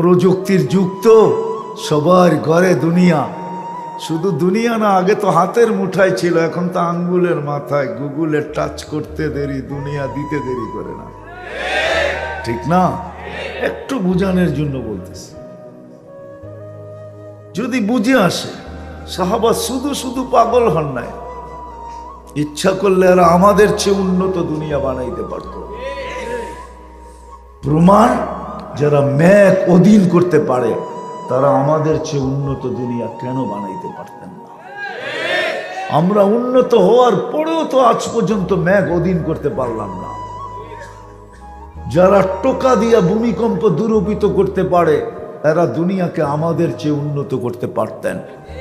প্রযুক্তির যুগ তো, সবার ঘরে দুনিয়া। শুধু দুনিয়া না, আগে তো হাতের মুঠায় ছিল, এখন তো আঙ্গুলের মাথায় গুগলের টাচ করতে দেরি, দুনিয়া দিতে দেরি করে না। ঠিক না? একটু বুঝানোর জন্য বলতেছি। যদি বুঝে আসে, সাহাবা শুধু শুধু পাগল হন নাই। ইচ্ছা করলে আর আমাদের চেয়ে উন্নত দুনিয়া বানাইতে পারত। প্রমাণ যারা ম্যাক অধীন করতে পারে, তারা আমাদের চেয়ে উন্নত দুনিয়া কেন বানাইতে পারতেন না? আমরা উন্নত হওয়ার পরেও তো আজ পর্যন্ত ম্যাক অধীন করতে পারলাম না। যারা টোকা দিয়া ভূমিকম্প দুরূপিত করতে পারে, তারা দুনিয়াকে আমাদের চেয়ে উন্নত করতে পারতেন।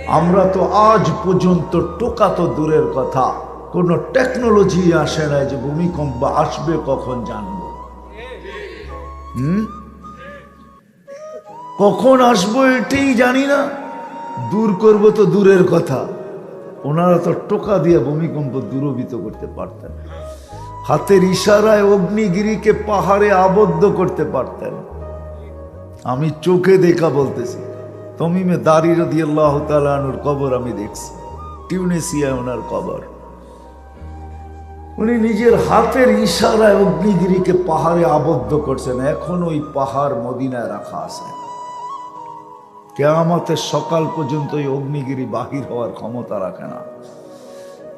আমরা তো আজ পর্যন্ত টোকা তো দূরের কথা, কোনো টেকনোলজি আসে না যে ভূমিকম্প আসবে কখন জানব। হুম? কখন আসব এটাই জানি না। দূর করব তো দূরের কথা। ওনারা তো টোকা দিয়ে ভূমিকম্প দূরবিত করতে পারতেন। হাতের ইশারায় অগ্নিগিরিকে পাহাড়ে আবদ্ধ করতে পারতেন। আমি চোখে দেখা বলতেছি, তমিমে দাঁড়ি রদি আল্লাহ তালুর কবর আমি দেখছি টিউনেসিয়ায় ওনার কবর। উনি নিজের হাতের ইশারায় অগ্নিগিরিকে পাহাড়ে আবদ্ধ করছেন, এখন ওই পাহাড় মদিনায় রাখা আছে। কেয়ামতের সকাল পর্যন্ত ওই অগ্নিগিরি বাহির হওয়ার ক্ষমতা রাখে না।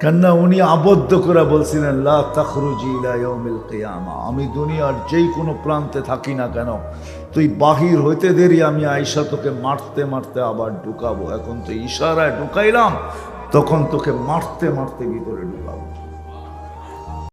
কেননা উনি আবদ্ধ করে বলছিলেন, লা তখরুজি ইলা ইয়াউমিল কিয়ামা। আমি দুনিয়ার যেই কোনো প্রান্তে থাকি না কেন, তুই বাহির হইতে দেরি, আমি আয়সা তোকে মারতে মারতে আবার ঢুকাবো। এখন তো ইশারায় ঢুকাইলাম, তখন তোকে মারতে মারতে ভিতরে ঢুকাবো।